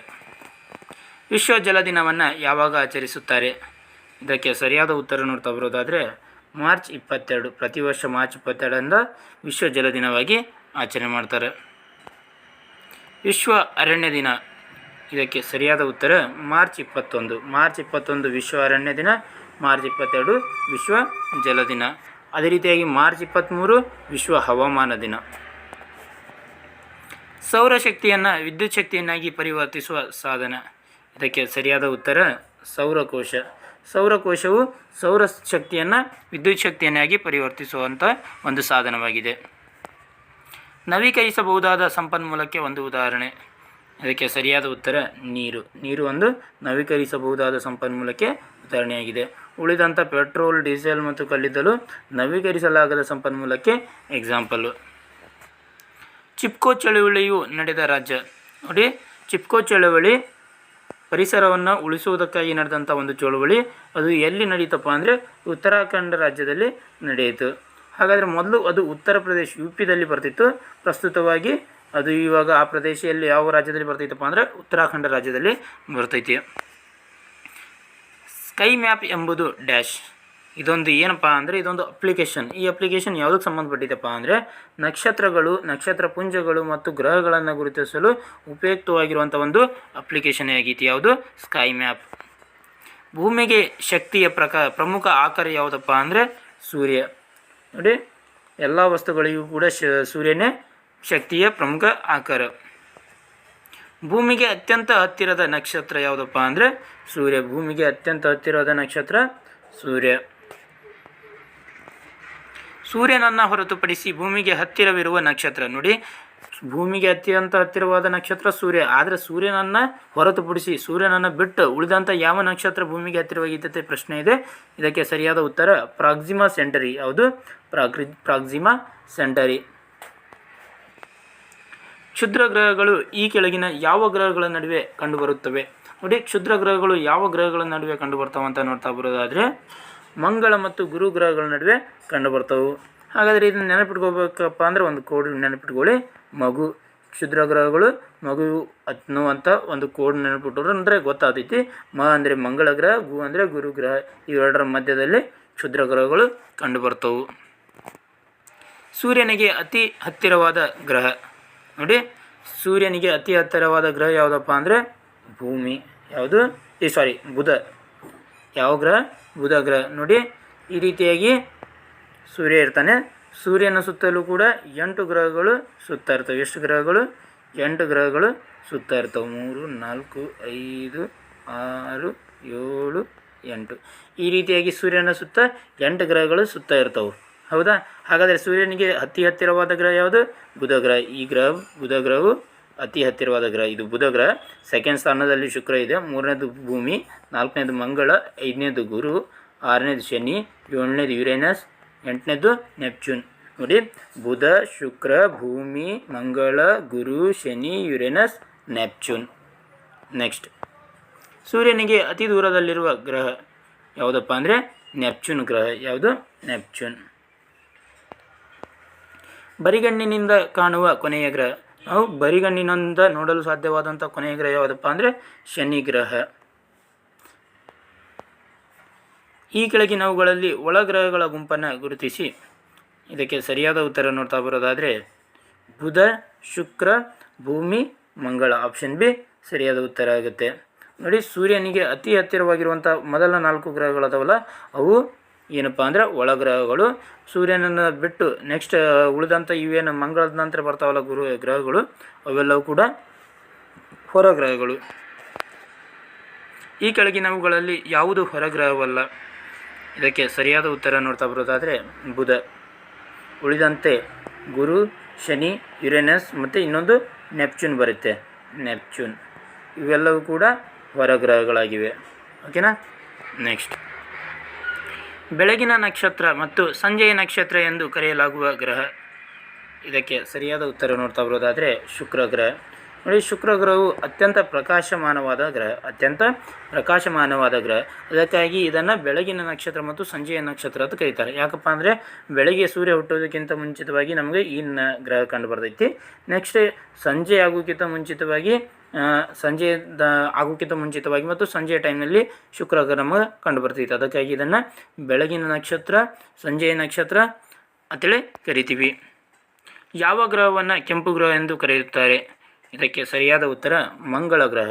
Speaker 1: ವಿಶ್ವ ಜಲ ದಿನವನ್ನು ಯಾವಾಗ ಆಚರಿಸುತ್ತಾರೆ? ಇದಕ್ಕೆ ಸರಿಯಾದ ಉತ್ತರ ನೋಡ್ತಾ ಬರೋದಾದರೆ ಮಾರ್ಚ್ ಇಪ್ಪತ್ತೆರಡು, ಪ್ರತಿ ವರ್ಷ ಮಾರ್ಚ್ ಇಪ್ಪತ್ತೆರಡರಿಂದ ವಿಶ್ವ ಜಲ ದಿನವಾಗಿ ಆಚರಣೆ ಮಾಡ್ತಾರೆ. ವಿಶ್ವ ಅರಣ್ಯ ದಿನ ಇದಕ್ಕೆ ಸರಿಯಾದ ಉತ್ತರ ಮಾರ್ಚ್ ಇಪ್ಪತ್ತೊಂದು. ಮಾರ್ಚ್ ಇಪ್ಪತ್ತೊಂದು ವಿಶ್ವ ಅರಣ್ಯ ದಿನ, ಮಾರ್ಚ್ ಇಪ್ಪತ್ತೆರಡು ವಿಶ್ವ ಜಲ ದಿನ. ಅದೇ ರೀತಿಯಾಗಿ ಮಾರ್ಚ್ ಇಪ್ಪತ್ತ್ಮೂರು ವಿಶ್ವ ಹವಾಮಾನ ದಿನ. ಸೌರಶಕ್ತಿಯನ್ನು ವಿದ್ಯುತ್ ಶಕ್ತಿಯನ್ನಾಗಿ ಪರಿವರ್ತಿಸುವ ಸಾಧನ. ಇದಕ್ಕೆ ಸರಿಯಾದ ಉತ್ತರ ಸೌರಕೋಶ. ಸೌರಕೋಶವು ಸೌರ ಶಕ್ತಿಯನ್ನು ವಿದ್ಯುತ್ ಶಕ್ತಿಯನ್ನಾಗಿ ಪರಿವರ್ತಿಸುವಂಥ ಒಂದು ಸಾಧನವಾಗಿದೆ. ನವೀಕರಿಸಬಹುದಾದ ಸಂಪನ್ಮೂಲಕ್ಕೆ ಒಂದು ಉದಾಹರಣೆ. ಇದಕ್ಕೆ ಸರಿಯಾದ ಉತ್ತರ ನೀರು. ನೀರು ಒಂದು ನವೀಕರಿಸಬಹುದಾದ ಸಂಪನ್ಮೂಲಕ್ಕೆ ಉದಾಹರಣೆಯಾಗಿದೆ. ಉಳಿದಂಥ ಪೆಟ್ರೋಲ್, ಡೀಸೆಲ್ ಮತ್ತು ಕಲ್ಲಿದ್ದಲು ನವೀಕರಿಸಲಾಗದ ಸಂಪನ್ಮೂಲಕ್ಕೆ ಎಕ್ಸಾಂಪಲ್ಲು ಚಿಪ್ಕೋ ಚಳುವಳಿಯು ನಡೆದ ರಾಜ್ಯ. ನೋಡಿ, ಚಿಪ್ಕೋ ಚಳುವಳಿ ಪರಿಸರವನ್ನು ಉಳಿಸುವುದಕ್ಕಾಗಿ ನಡೆದಂಥ ಒಂದು ಚಳುವಳಿ. ಅದು ಎಲ್ಲಿ ನಡೀತಪ್ಪ ಅಂದರೆ ಉತ್ತರಾಖಂಡ ರಾಜ್ಯದಲ್ಲಿ ನಡೆಯಿತು. ಹಾಗಾದರೆ ಮೊದಲು ಅದು ಉತ್ತರ ಪ್ರದೇಶ ಯು ಪಿದಲ್ಲಿ ಬರ್ತಿತ್ತು. ಪ್ರಸ್ತುತವಾಗಿ ಅದು ಇವಾಗ ಆ ಪ್ರದೇಶದಲ್ಲಿ ಯಾವ ರಾಜ್ಯದಲ್ಲಿ ಬರ್ತೈತಪ್ಪ ಅಂದರೆ ಉತ್ತರಾಖಂಡ ರಾಜ್ಯದಲ್ಲಿ ಬರ್ತೈತಿ. ಸ್ಕೈ ಮ್ಯಾಪ್ ಎಂಬುದು ಡ್ಯಾಶ್ ಇದೊಂದು ಏನಪ್ಪ ಅಂದರೆ ಇದೊಂದು ಅಪ್ಲಿಕೇಶನ್ ಈ ಅಪ್ಲಿಕೇಶನ್ ಯಾವುದಕ್ಕೆ ಸಂಬಂಧಪಟ್ಟಿದ್ದಪ್ಪ ಅಂದರೆ ನಕ್ಷತ್ರಗಳು, ನಕ್ಷತ್ರ ಪುಂಜಗಳು ಮತ್ತು ಗ್ರಹಗಳನ್ನು ಗುರುತಿಸಲು ಉಪಯುಕ್ತವಾಗಿರುವಂಥ ಒಂದು ಅಪ್ಲಿಕೇಶನ್ ಆಗೈತಿ. ಯಾವುದು? ಸ್ಕೈ ಮ್ಯಾಪ್ ಭೂಮಿಗೆ ಶಕ್ತಿಯ ಪ್ರಕಾರ ಪ್ರಮುಖ ಆಕಾರ ಯಾವುದಪ್ಪ ಅಂದರೆ ಸೂರ್ಯ. ನೋಡಿ, ಎಲ್ಲ ವಸ್ತುಗಳಿಗೂ ಕೂಡ ಸೂರ್ಯನೇ ಶಕ್ತಿಯ ಪ್ರಮುಖ ಆಕಾರ. ಭೂಮಿಗೆ ಅತ್ಯಂತ ಹತ್ತಿರದ ನಕ್ಷತ್ರ ಯಾವುದಪ್ಪ ಅಂದರೆ ಸೂರ್ಯ. ಭೂಮಿಗೆ ಅತ್ಯಂತ ಹತ್ತಿರದ ನಕ್ಷತ್ರ ಸೂರ್ಯ. ಸೂರ್ಯನನ್ನು ಹೊರತುಪಡಿಸಿ ಭೂಮಿಗೆ ಹತ್ತಿರವಿರುವ ನಕ್ಷತ್ರ. ನೋಡಿ, ಭೂಮಿಗೆ ಅತ್ಯಂತ ಹತ್ತಿರವಾದ ನಕ್ಷತ್ರ ಸೂರ್ಯ. ಆದರೆ ಸೂರ್ಯನನ್ನು ಹೊರತುಪಡಿಸಿ, ಸೂರ್ಯನನ್ನು ಬಿಟ್ಟು ಉಳಿದಂಥ ಯಾವ ನಕ್ಷತ್ರ ಭೂಮಿಗೆ ಹತ್ತಿರವಾಗಿದ್ದಂತೆ ಪ್ರಶ್ನೆ ಇದೆ. ಇದಕ್ಕೆ ಸರಿಯಾದ ಉತ್ತರ, ಪ್ರಾಕ್ಸಿಮಾ ಸೆಂಟರಿ. ಯಾವುದು? ಪ್ರಾಕ್ರಿ ಪ್ರಾಕ್ಸಿಮಾ ಸೆಂಟರಿ. ಕ್ಷುದ್ರ ಗ್ರಹಗಳು ಈ ಕೆಳಗಿನ ಯಾವ ಗ್ರಹಗಳ ನಡುವೆ ಕಂಡುಬರುತ್ತವೆ? ನೋಡಿ ಕ್ಷುದ್ರ ಗ್ರಹಗಳು ಯಾವ ಗ್ರಹಗಳ ನಡುವೆ ಕಂಡುಬರ್ತಾವೆ ಅಂತ ನೋಡ್ತಾ ಬರೋದಾದರೆ, ಮಂಗಳ ಮತ್ತು ಗುರು ಗ್ರಹಗಳ ನಡುವೆ ಕಂಡುಬರ್ತವೆ. ಹಾಗಾದರೆ ಇದನ್ನು ನೆನಪಿಟ್ಕೋಬೇಕಪ್ಪ ಅಂದರೆ ಒಂದು ಕೋಡ್ ನೆನಪಿಟ್ಕೊಳ್ಳಿ. ಮಗು ಕ್ಷುದ್ರ ಗ್ರಹಗಳು ಮಗು ಅನ್ನುವಂಥ ಒಂದು ಕೋಡ್ ನೆನಪಿಟ್ಟರು ಅಂದರೆ ಗೊತ್ತಾಗ್ತೈತಿ. ಮ ಅಂದರೆ ಮಂಗಳ ಗ್ರಹ, ಗು ಅಂದರೆ ಗುರು ಗ್ರಹ. ಇವೆರಡರ ಮಧ್ಯದಲ್ಲಿ ಕ್ಷುದ್ರ ಗ್ರಹಗಳು ಕಂಡುಬರ್ತವು. ಸೂರ್ಯನಿಗೆ ಅತಿ ಹತ್ತಿರವಾದ ಗ್ರಹ. ನೋಡಿ, ಸೂರ್ಯನಿಗೆ ಅತಿ ಹತ್ತಿರವಾದ ಗ್ರಹ ಯಾವುದಪ್ಪ ಅಂದರೆ ಭೂಮಿ. ಯಾವುದು? ಈ ಸಾರಿ ಬುಧ. ಯಾವ ಗ್ರಹ? ಬುಧ ಗ್ರಹ. ನೋಡಿ, ಈ ರೀತಿಯಾಗಿ ಸೂರ್ಯ ಇರ್ತಾನೆ. ಸೂರ್ಯನ ಸುತ್ತಲೂ ಕೂಡ ಎಂಟು ಗ್ರಹಗಳು ಸುತ್ತಾ ಇರ್ತವೆ. ಎಷ್ಟು ಗ್ರಹಗಳು? ಎಂಟು ಗ್ರಹಗಳು ಸುತ್ತಾ ಇರ್ತವೆ. ಮೂರು, ನಾಲ್ಕು, ಐದು, ಆರು, ಏಳು, ಎಂಟು. ಈ ರೀತಿಯಾಗಿ ಸೂರ್ಯನ ಸುತ್ತ ಎಂಟು ಗ್ರಹಗಳು ಸುತ್ತ ಇರ್ತವೆ. ಹೌದಾ? ಹಾಗಾದರೆ ಸೂರ್ಯನಿಗೆ ಅತಿ ಹತ್ತಿರವಾದ ಗ್ರಹ ಯಾವುದು? ಬುಧ ಗ್ರಹ. ಈ ಗ್ರಹ, ಬುಧ ಗ್ರಹವು ಅತಿ ಹತ್ತಿರವಾದ ಗ್ರಹ. ಇದು ಬುಧ ಗ್ರಹ. ಸೆಕೆಂಡ್ ಸ್ಥಾನದಲ್ಲಿ ಶುಕ್ರ ಇದೆ. ಮೂರನೇದು ಭೂಮಿ, ನಾಲ್ಕನೇದು ಮಂಗಳ, ಐದನೇದು ಗುರು, ಆರನೇದು ಶನಿ, ಏಳನೇದು ಯುರೇನಸ್, ಎಂಟನೇದು ನೆಪ್ಚೂನ್. ನೋಡಿ, ಬುಧ, ಶುಕ್ರ, ಭೂಮಿ, ಮಂಗಳ, ಗುರು, ಶನಿ, ಯುರೇನಸ್, ನೆಪ್ಚೂನ್. ನೆಕ್ಸ್ಟ್ ಸೂರ್ಯನಿಗೆ ಅತಿ ದೂರದಲ್ಲಿರುವ ಗ್ರಹ ಯಾವುದಪ್ಪ ಅಂದರೆ ನೆಪ್ಚೂನ್ ಗ್ರಹ. ಯಾವುದು? ನೆಪ್ಚೂನ್. ಬರಿಗಣ್ಣಿನಿಂದ ಕಾಣುವ ಕೊನೆಯ ಗ್ರಹ. ನಾವು ಬರಿಗಣ್ಣಿನಿಂದ ನೋಡಲು ಸಾಧ್ಯವಾದಂಥ ಕೊನೆಯ ಗ್ರಹ ಯಾವುದಪ್ಪ ಅಂದರೆ ಶನಿ ಗ್ರಹ. ಈ ಕೆಳಗಿನವುಗಳಲ್ಲಿ ಒಳಗ್ರಹಗಳ ಗುಂಪನ್ನು ಗುರುತಿಸಿ. ಇದಕ್ಕೆ ಸರಿಯಾದ ಉತ್ತರ ನೋಡ್ತಾ ಬರೋದಾದರೆ ಬುಧ, ಶುಕ್ರ, ಭೂಮಿ, ಮಂಗಳ. ಆಪ್ಷನ್ ಬಿ ಸರಿಯಾದ ಉತ್ತರ ಆಗುತ್ತೆ. ನೋಡಿ ಸೂರ್ಯನಿಗೆ ಅತಿ ಹತ್ತಿರವಾಗಿರುವಂಥ ಮೊದಲ ನಾಲ್ಕು ಗ್ರಹಗಳದವಲ್ಲ, ಅವು ಏನಪ್ಪ ಅಂದರೆ ಒಳಗ್ರಹಗಳು ಸೂರ್ಯನನ್ನು ಬಿಟ್ಟು ನೆಕ್ಸ್ಟ್ ಉಳಿದಂಥ ಇವೇನು ಮಂಗಳದ ನಂತರ ಬರ್ತಾವಲ್ಲ ಗುರು, ಗ್ರಹಗಳು, ಅವೆಲ್ಲವೂ ಕೂಡ ಹೊರಗ್ರಹಗಳು. ಈ ಕೆಳಗಿನವುಗಳಲ್ಲಿ ಯಾವುದು ಹೊರಗ್ರಹವಲ್ಲ? ಇದಕ್ಕೆ ಸರಿಯಾದ ಉತ್ತರ ನೋಡ್ತಾ ಬರೋದಾದರೆ ಬುಧ. ಉಳಿದಂತೆ ಗುರು, ಶನಿ, ಯುರೇನಸ್ ಮತ್ತು ಇನ್ನೊಂದು ನೆಪ್ಚೂನ್ ಬರುತ್ತೆ. ನೆಪ್ಚೂನ್. ಇವೆಲ್ಲವೂ ಕೂಡ ಹೊರಗ್ರಹಗಳಾಗಿವೆ. ಓಕೆನಾ? ನೆಕ್ಸ್ಟ್ ಬೆಳಗಿನ ನಕ್ಷತ್ರ ಮತ್ತು ಸಂಜೆಯ ನಕ್ಷತ್ರ ಎಂದು ಕರೆಯಲಾಗುವ ಗ್ರಹ. ಇದಕ್ಕೆ ಸರಿಯಾದ ಉತ್ತರ ನೋಡ್ತಾ ಬರೋದಾದರೆ ಶುಕ್ರ ಗ್ರಹ. ನೋಡಿ, ಶುಕ್ರ ಗ್ರಹವು ಅತ್ಯಂತ ಪ್ರಕಾಶಮಾನವಾದ ಗ್ರಹ, ಅತ್ಯಂತ ಪ್ರಕಾಶಮಾನವಾದ ಗ್ರಹ. ಅದಕ್ಕಾಗಿ ಇದನ್ನು ಬೆಳಗಿನ ನಕ್ಷತ್ರ ಮತ್ತು ಸಂಜೆಯ ನಕ್ಷತ್ರ ಅಂತ ಕರೀತಾರೆ. ಯಾಕಪ್ಪ ಅಂದರೆ ಬೆಳಗ್ಗೆ ಸೂರ್ಯ ಹುಟ್ಟೋದಕ್ಕಿಂತ ಮುಂಚಿತವಾಗಿ ನಮಗೆ ಈ ಗ್ರಹ ಕಂಡು ಬರ್ತೈತಿ ನೆಕ್ಸ್ಟ್ ಸಂಜೆ ಆಗೋಕ್ಕಿಂತ ಮುಂಚಿತವಾಗಿ ಸಂಜೆ ದ ಆಗೋಕ್ಕಿಂತ ಮುಂಚಿತವಾಗಿ ಮತ್ತು ಸಂಜೆ ಟೈಮ್ನಲ್ಲಿ ಶುಕ್ರ ಗ್ರಹ ನಮಗೆ ಕಂಡು ಬರ್ತೈತೆ ಅದಕ್ಕಾಗಿ ಇದನ್ನು ಬೆಳಗಿನ ನಕ್ಷತ್ರ, ಸಂಜೆಯ ನಕ್ಷತ್ರ ಅಂತೇಳಿ ಕರಿತೀವಿ. ಯಾವ ಗ್ರಹವನ್ನು ಕೆಂಪು ಗ್ರಹ ಎಂದು ಕರೆಯುತ್ತಾರೆ? ಇದಕ್ಕೆ ಸರಿಯಾದ ಉತ್ತರ ಮಂಗಳ ಗ್ರಹ.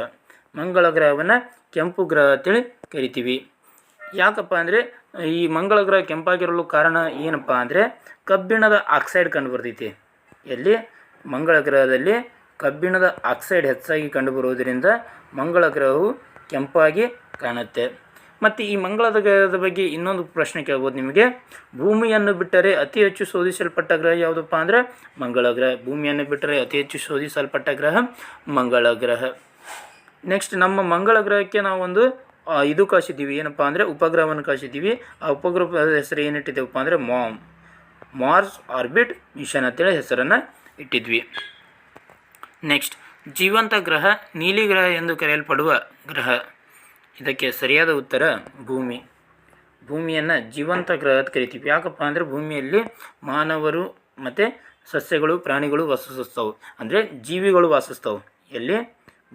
Speaker 1: ಮಂಗಳ ಗ್ರಹವನ್ನು ಕೆಂಪು ಗ್ರಹ ಅಂತೇಳಿ ಕರಿತೀವಿ. ಯಾಕಪ್ಪ ಅಂದರೆ ಈ ಮಂಗಳ ಗ್ರಹ ಕೆಂಪಾಗಿರಲು ಕಾರಣ ಏನಪ್ಪ ಅಂದರೆ ಕಬ್ಬಿಣದ ಆಕ್ಸೈಡ್ ಕಂಡು ಬರ್ತೈತಿ ಎಲ್ಲಿ? ಮಂಗಳ ಗ್ರಹದಲ್ಲಿ ಕಬ್ಬಿಣದ ಆಕ್ಸೈಡ್ ಹೆಚ್ಚಾಗಿ ಕಂಡುಬರುವುದರಿಂದ ಮಂಗಳ ಗ್ರಹವು ಕೆಂಪಾಗಿ ಕಾಣುತ್ತೆ. ಮತ್ತು ಈ ಮಂಗಳದ ಗ್ರಹದ ಬಗ್ಗೆ ಇನ್ನೊಂದು ಪ್ರಶ್ನೆ ಕೇಳ್ಬೋದು ನಿಮಗೆ. ಭೂಮಿಯನ್ನು ಬಿಟ್ಟರೆ ಅತಿ ಹೆಚ್ಚು ಶೋಧಿಸಲ್ಪಟ್ಟ ಗ್ರಹ ಯಾವುದಪ್ಪ ಅಂದರೆ ಮಂಗಳ ಗ್ರಹ. ಭೂಮಿಯನ್ನು ಬಿಟ್ಟರೆ ಅತಿ ಹೆಚ್ಚು ಶೋಧಿಸಲ್ಪಟ್ಟ ಗ್ರಹ ಮಂಗಳ ಗ್ರಹ. ನೆಕ್ಸ್ಟ್ ನಮ್ಮ ಮಂಗಳ ಗ್ರಹಕ್ಕೆ ನಾವೊಂದು ಇದು ಕಳಿಸಿದ್ದೀವಿ ಏನಪ್ಪ ಅಂದರೆ ಉಪಗ್ರಹವನ್ನು ಕಳಿಸಿದ್ದೀವಿ ಆ ಉಪಗ್ರಹದ ಹೆಸರು ಏನಿಟ್ಟಿದ್ದೇವಪ್ಪ ಅಂದರೆ ಮಾಮ್. ಮಾರ್ಸ್ ಆರ್ಬಿಟ್ ಮಿಷನ್ ಅಂತೇಳಿ ಹೆಸರನ್ನು ಇಟ್ಟಿದ್ವಿ. ನೆಕ್ಸ್ಟ್ ಜೀವಂತ ಗ್ರಹ ನೀಲಿ ಗ್ರಹ ಎಂದು ಕರೆಯಲ್ಪಡುವ ಗ್ರಹ. ಇದಕ್ಕೆ ಸರಿಯಾದ ಉತ್ತರ ಭೂಮಿ. ಭೂಮಿಯನ್ನು ಜೀವಂತ ಗ್ರಹ ಅಂತ ಕರಿತೀವಿ. ಯಾಕಪ್ಪ ಅಂದರೆ ಭೂಮಿಯಲ್ಲಿ ಮಾನವರು ಮತ್ತು ಸಸ್ಯಗಳು, ಪ್ರಾಣಿಗಳು ವಾಸಿಸ್ತವೆ ಅಂದರೆ ಜೀವಿಗಳು ವಾಸಿಸ್ತವೆ ಎಲ್ಲಿ?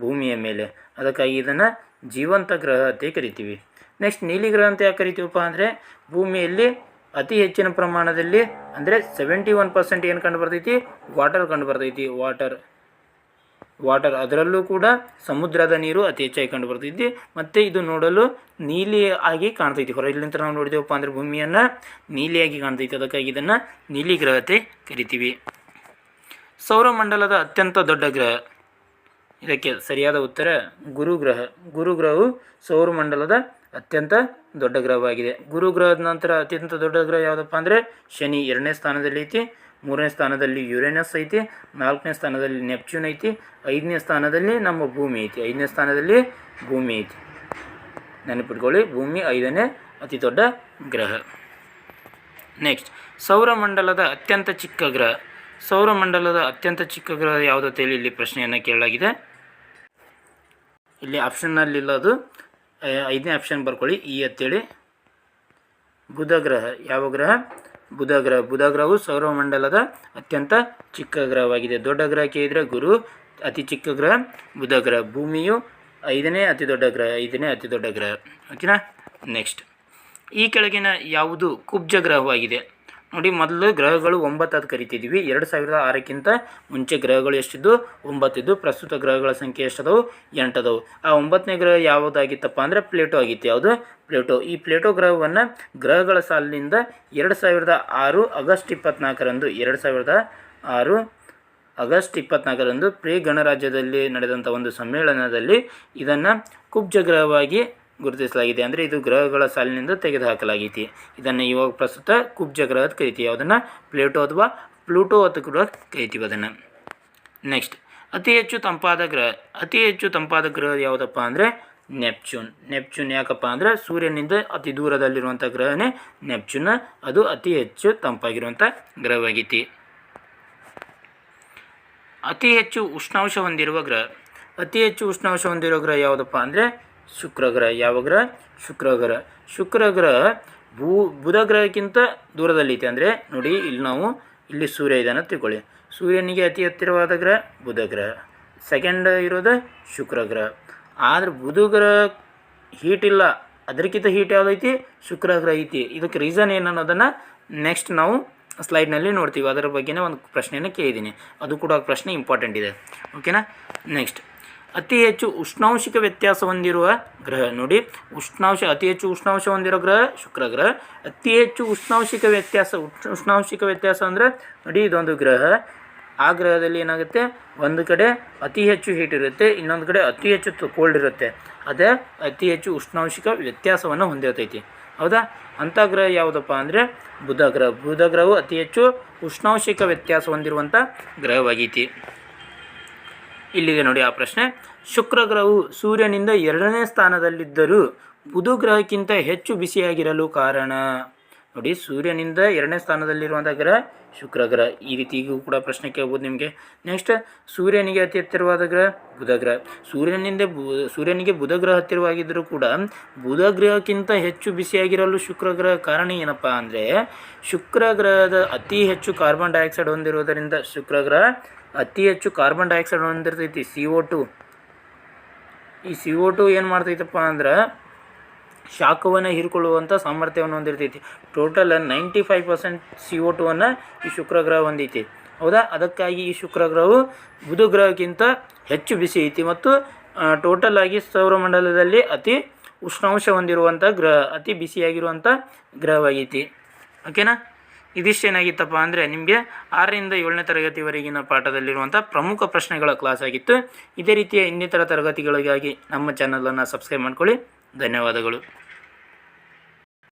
Speaker 1: ಭೂಮಿಯ ಮೇಲೆ. ಅದಕ್ಕಾಗಿ ಇದನ್ನು ಜೀವಂತ ಗ್ರಹ ಅಂತ ಕರಿತೀವಿ. ನೆಕ್ಸ್ಟ್ ನೀಲಿ ಗ್ರಹ ಅಂತ ಯಾಕೆ ಕರಿತೀವಪ್ಪ ಅಂದರೆ ಭೂಮಿಯಲ್ಲಿ ಅತಿ ಹೆಚ್ಚಿನ ಪ್ರಮಾಣದಲ್ಲಿ ಅಂದರೆ ಸೆವೆಂಟಿ ಒನ್ ಪರ್ಸೆಂಟ್ ಏನು ಕಂಡು ಬರ್ತೈತಿ? ವಾಟರ್ ಕಂಡು ಬರ್ತೈತಿ. ವಾಟರ್ ವಾಟರ್ ಅದರಲ್ಲೂ ಕೂಡ ಸಮುದ್ರದ ನೀರು ಅತಿ ಹೆಚ್ಚಾಗಿ ಕಂಡು ಬರ್ತೈತಿ ಮತ್ತು ಇದು ನೋಡಲು ನೀಲಿ ಆಗಿ ಕಾಣ್ತೈತಿ ನಂತರ ನಾವು ನೋಡಿದೆವಪ್ಪ ಅಂದರೆ ಭೂಮಿಯನ್ನು ನೀಲಿಯಾಗಿ ಕಾಣ್ತೈತಿ. ಅದಕ್ಕಾಗಿ ಇದನ್ನು ನೀಲಿ ಗ್ರಹತೆ ಕರಿತೀವಿ. ಸೌರಮಂಡಲದ ಅತ್ಯಂತ ದೊಡ್ಡ ಗ್ರಹ. ಇದಕ್ಕೆ ಸರಿಯಾದ ಉತ್ತರ ಗುರುಗ್ರಹ ಗುರುಗ್ರಹವು ಸೌರಮಂಡಲದ ಅತ್ಯಂತ ದೊಡ್ಡ ಗ್ರಹವಾಗಿದೆ. ಗುರುಗ್ರಹದ ನಂತರ ಅತ್ಯಂತ ದೊಡ್ಡ ಗ್ರಹ ಯಾವುದಪ್ಪ ಅಂದರೆ ಶನಿ ಎರಡನೇ ಸ್ಥಾನದಲ್ಲಿ ಐತಿ ಮೂರನೇ ಸ್ಥಾನದಲ್ಲಿ ಯುರೇನಸ್ ಐತಿ, ನಾಲ್ಕನೇ ಸ್ಥಾನದಲ್ಲಿ ನೆಪ್ಚೂನ್ ಐತಿ, ಐದನೇ ಸ್ಥಾನದಲ್ಲಿ ನಮ್ಮ ಭೂಮಿ ಐತಿ, ಐದನೇ ಸ್ಥಾನದಲ್ಲಿ ಭೂಮಿ ಐತಿ. ನೆನಪಿಟ್ಕೊಳ್ಳಿ, ಭೂಮಿ ಐದನೇ ಅತಿ ದೊಡ್ಡ ಗ್ರಹ. ನೆಕ್ಸ್ಟ್ ಸೌರಮಂಡಲದ ಅತ್ಯಂತ ಚಿಕ್ಕ ಗ್ರಹ. ಸೌರಮಂಡಲದ ಅತ್ಯಂತ ಚಿಕ್ಕ ಗ್ರಹ ಯಾವುದು ಅಂತೇಳಿ ಇಲ್ಲಿ ಪ್ರಶ್ನೆಯನ್ನು ಕೇಳಲಾಗಿದೆ. ಇಲ್ಲಿ ಆಪ್ಷನ್ನಲ್ಲಿಲ್ಲ ಅದು ಐದನೇ ಆಪ್ಷನ್ ಬರ್ಕೊಳ್ಳಿ, ಈ ಅಂತೇಳಿ ಬುಧ ಗ್ರಹ, ಯಾವ ಗ್ರಹ? ಬುಧ ಗ್ರಹ ಬುಧ ಗ್ರಹವು ಸೌರಮಂಡಲದ ಅತ್ಯಂತ ಚಿಕ್ಕ ಗ್ರಹವಾಗಿದೆ. ದೊಡ್ಡ ಗ್ರಹಕ್ಕೆ ಇದ್ದರೆ ಗುರು, ಅತಿ ಚಿಕ್ಕ ಗ್ರಹ ಬುಧ ಗ್ರಹ ಭೂಮಿಯು ಐದನೇ ಅತಿ ದೊಡ್ಡ ಗ್ರಹ, ಐದನೇ ಅತಿ ದೊಡ್ಡ ಗ್ರಹ. ಓಕೆನಾ? ನೆಕ್ಸ್ಟ್ ಈ ಕೆಳಗಿನ ಯಾವುದು ಕುಬ್ಜ ಗ್ರಹವಾಗಿದೆ? ನೋಡಿ, ಮೊದಲು ಗ್ರಹಗಳು ಒಂಬತ್ತು ಅದು ಕರಿತಿದ್ವಿ. ಎರಡು ಸಾವಿರದ ಆರಕ್ಕಿಂತ ಮುಂಚೆ ಗ್ರಹಗಳು ಎಷ್ಟಿದ್ದು ಒಂಬತ್ತಿದ್ದು. ಪ್ರಸ್ತುತ ಗ್ರಹಗಳ ಸಂಖ್ಯೆ ಎಷ್ಟದವು? ಎಂಟದವು. ಆ ಒಂಬತ್ತನೇ ಗ್ರಹ ಯಾವುದಾಗಿತ್ತಪ್ಪ ಅಂದರೆ ಪ್ಲೇಟೋ ಆಗಿತ್ತು. ಯಾವುದು? ಪ್ಲೇಟೋ. ಈ ಪ್ಲೇಟೋ ಗ್ರಹವನ್ನು ಗ್ರಹಗಳ ಸಾಲಿನಿಂದ ಎರಡು ಸಾವಿರದ ಆರು ಆಗಸ್ಟ್ ಇಪ್ಪತ್ನಾಲ್ಕರಂದು, ಎರಡು ಸಾವಿರದ ಆರು ಆಗಸ್ಟ್ ಇಪ್ಪತ್ನಾಲ್ಕರಂದು ಪ್ರೇ ಗಣರಾಜ್ಯದಲ್ಲಿ ನಡೆದಂಥ ಒಂದು ಸಮ್ಮೇಳನದಲ್ಲಿ ಇದನ್ನು ಕುಬ್ಜ ಗ್ರಹವಾಗಿ ಗುರುತಿಸಲಾಗಿದೆ ಅಂದರೆ ಇದು ಗ್ರಹಗಳ ಸಾಲಿನಿಂದ ತೆಗೆದುಹಾಕಲಾಗಿದೆ ಇದನ್ನು ಇವಾಗ ಪ್ರಸ್ತುತ ಕುಬ್ಜ ಗ್ರಹ ಅಂತ ಕರಿತೀವಿ. ಯಾವುದನ್ನು? ಪ್ಲೇಟೋ ಅಥವಾ ಪ್ಲೂಟೋ ಅಂತ ಕೂಡ ಕರಿತೀವಿ ಅದನ್ನು. ನೆಕ್ಸ್ಟ್ ಅತಿ ಹೆಚ್ಚು ತಂಪಾದ ಗ್ರಹ, ಅತಿ ಹೆಚ್ಚು ತಂಪಾದ ಗ್ರಹ ಯಾವುದಪ್ಪ ಅಂದರೆ? ನೆಪ್ಚೂನ್. ನೆಪ್ಚೂನ್ ಯಾಕಪ್ಪ ಅಂದರೆ? ಸೂರ್ಯನಿಂದ ಅತಿ ದೂರದಲ್ಲಿರುವಂಥ ಗ್ರಹನೇ ನೆಪ್ಚೂನ್. ಅದು ಅತಿ ಹೆಚ್ಚು ತಂಪಾಗಿರುವಂಥ ಗ್ರಹವಾಗೈತಿ. ಅತಿ ಹೆಚ್ಚು ಉಷ್ಣಾಂಶ ಹೊಂದಿರುವ ಗ್ರಹ, ಅತಿ ಹೆಚ್ಚು ಉಷ್ಣಾಂಶ ಹೊಂದಿರುವ ಗ್ರಹ ಯಾವುದಪ್ಪ ಅಂದರೆ? ಶುಕ್ರ ಗ್ರಹ ಯಾವ ಗ್ರಹ? ಶುಕ್ರಗ್ರಹ. ಶುಕ್ರಗ್ರಹ ಶುಕ್ರ ಗ್ರಹ ಭೂ, ಬುಧ ಗ್ರಹಕ್ಕಿಂತ ಅಂದರೆ ನೋಡಿ, ಇಲ್ಲಿ ನಾವು, ಇಲ್ಲಿ ಸೂರ್ಯ ಇದ್ದಾನೆ ತಿಳ್ಕೊಳ್ಳಿ. ಸೂರ್ಯನಿಗೆ ಅತಿ ಹತ್ತಿರವಾದ ಗ್ರಹ ಬುಧ ಗ್ರಹ. ಸೆಕೆಂಡ್ ಇರೋದು ಶುಕ್ರ ಗ್ರಹ ಆದರೆ ಬುಧ ಗ್ರಹ ಹೀಟ್ ಇಲ್ಲ. ಅದಕ್ಕಿಂತ ಹೀಟ್ ಯಾವುದೈತಿ ಶುಕ್ರ ಗ್ರಹ ಐತಿ. ಇದಕ್ಕೆ ರೀಸನ್ ಏನು ಅನ್ನೋದನ್ನು ನೆಕ್ಸ್ಟ್ ನಾವು ಸ್ಲೈಡ್ನಲ್ಲಿ ನೋಡ್ತೀವಿ. ಅದರ ಬಗ್ಗೆನೇ ಒಂದು ಪ್ರಶ್ನೆಯನ್ನು ಕೇಳಿದ್ದೀನಿ. ಅದು ಕೂಡ ಪ್ರಶ್ನೆ ಇಂಪಾರ್ಟೆಂಟ್ ಇದೆ. ಓಕೆನಾ ನೆಕ್ಸ್ಟ್ ಅತಿ ಹೆಚ್ಚು ಉಷ್ಣಾಂಶಿಕ ವ್ಯತ್ಯಾಸ ಹೊಂದಿರುವ ಗ್ರಹ ನೋಡಿ. ಉಷ್ಣಾಂಶ, ಅತಿ ಹೆಚ್ಚು ಉಷ್ಣಾಂಶ ಹೊಂದಿರೋ ಗ್ರಹ ಶುಕ್ರ ಗ್ರಹ. ಅತಿ ಹೆಚ್ಚು ಉಷ್ಣಾಂಶಿಕ ವ್ಯತ್ಯಾಸ ಉಷ್ಣ- ಉಷ್ಣಾಂಶಿಕ ವ್ಯತ್ಯಾಸ ಅಂದರೆ ನೋಡಿ ಇದೊಂದು ಗ್ರಹ. ಆ ಗ್ರಹದಲ್ಲಿ ಏನಾಗುತ್ತೆ? ಒಂದು ಕಡೆ ಅತಿ ಹೆಚ್ಚು ಹೀಟ್ ಇರುತ್ತೆ, ಇನ್ನೊಂದು ಕಡೆ ಅತಿ ಹೆಚ್ಚು ಕೋಲ್ಡ್ ಇರುತ್ತೆ. ಅದೇ ಅತಿ ಹೆಚ್ಚು ಉಷ್ಣಾಂಶಿಕ ವ್ಯತ್ಯಾಸವನ್ನು ಹೊಂದಿರ್ತೈತಿ. ಹೌದಾ? ಅಂಥ ಗ್ರಹ ಯಾವುದಪ್ಪ ಅಂದರೆ ಬುಧ ಗ್ರಹ. ಬುಧ ಗ್ರಹವು ಅತಿ ಹೆಚ್ಚು ಉಷ್ಣಾಂಶಿಕ ವ್ಯತ್ಯಾಸ ಹೊಂದಿರುವಂಥ ಗ್ರಹವಾಗೈತಿ. ಇಲ್ಲಿದೆ ನೋಡಿ ಆ ಪ್ರಶ್ನೆ. ಶುಕ್ರ ಗ್ರಹವು ಸೂರ್ಯನಿಂದ ಎರಡನೇ ಸ್ಥಾನದಲ್ಲಿದ್ದರೂ ಬುಧ ಗ್ರಹಕ್ಕಿಂತ ಹೆಚ್ಚು ಬಿಸಿಯಾಗಿರಲು ಕಾರಣ. ನೋಡಿ, ಸೂರ್ಯನಿಂದ ಎರಡನೇ ಸ್ಥಾನದಲ್ಲಿರುವಂಥ ಗ್ರಹ ಶುಕ್ರ ಗ್ರಹ. ಈ ರೀತಿಗೂ ಕೂಡ ಪ್ರಶ್ನೆ ಕೇಳ್ಬೋದು ನಿಮಗೆ. ನೆಕ್ಸ್ಟ್ ಸೂರ್ಯನಿಗೆ ಅತಿ ಹತ್ತಿರವಾದ ಗ್ರಹ ಬುಧ ಗ್ರಹ. ಸೂರ್ಯನಿಂದ ಸೂರ್ಯನಿಗೆ ಬುಧ ಗ್ರಹ ಹತ್ತಿರವಾಗಿದ್ದರೂ ಕೂಡ ಬುಧ ಗ್ರಹಕ್ಕಿಂತ ಹೆಚ್ಚು ಬಿಸಿಯಾಗಿರಲು ಶುಕ್ರ ಗ್ರಹ ಕಾರಣ ಏನಪ್ಪ ಅಂದರೆ ಶುಕ್ರ ಗ್ರಹದ ಅತಿ ಹೆಚ್ಚು ಕಾರ್ಬನ್ ಡೈಆಕ್ಸೈಡ್ ಹೊಂದಿರುವುದರಿಂದ ಶುಕ್ರ ಗ್ರಹ ಅತಿ ಹೆಚ್ಚು ಕಾರ್ಬನ್ ಡೈಆಕ್ಸೈಡ್ ಹೊಂದಿರ್ತೈತಿ ಸಿ ಒ ಟು ಈ ಸಿ ಒ ಟು ಏನು ಮಾಡ್ತೈತಪ್ಪ ಅಂದ್ರೆ ಶಾಖವನ್ನು ಹೀರಿಕೊಳ್ಳುವಂಥ ಸಾಮರ್ಥ್ಯವನ್ನು ಹೊಂದಿರ್ತೈತಿ. Total ninety five percent C O ಟುವನ್ನು ಈ ಶುಕ್ರ ಗ್ರಹ ಹೊಂದೈತಿ. ಹೌದಾ? ಅದಕ್ಕಾಗಿ ಈ ಶುಕ್ರ ಗ್ರಹವು ಬುಧ ಗ್ರಹಕ್ಕಿಂತ ಹೆಚ್ಚು ಬಿಸಿ ಐತಿ ಮತ್ತು ಟೋಟಲ್ ಆಗಿ ಸೌರಮಂಡಲದಲ್ಲಿ ಅತಿ ಉಷ್ಣಾಂಶ ಹೊಂದಿರುವಂಥ ಗ್ರಹ, ಅತಿ ಬಿಸಿಯಾಗಿರುವಂಥ ಗ್ರಹವಾಗೈತಿ. ಓಕೆನಾ ಇದಿಷ್ಟೇನಾಗಿತ್ತಪ್ಪ ಅಂದರೆ ನಿಮಗೆ ಆರರಿಂದ ಏಳನೇ ತರಗತಿವರೆಗಿನ ಪಾಠದಲ್ಲಿರುವಂಥ ಪ್ರಮುಖ ಪ್ರಶ್ನೆಗಳ ಕ್ಲಾಸ್ ಆಗಿತ್ತು. ಇದೇ ರೀತಿಯ ಇನ್ನಿತರ ತರಗತಿಗಳಿಗಾಗಿ ನಮ್ಮ ಚಾನಲನ್ನು ಸಬ್ಸ್ಕ್ರೈಬ್ ಮಾಡ್ಕೊಳ್ಳಿ. ಧನ್ಯವಾದಗಳು.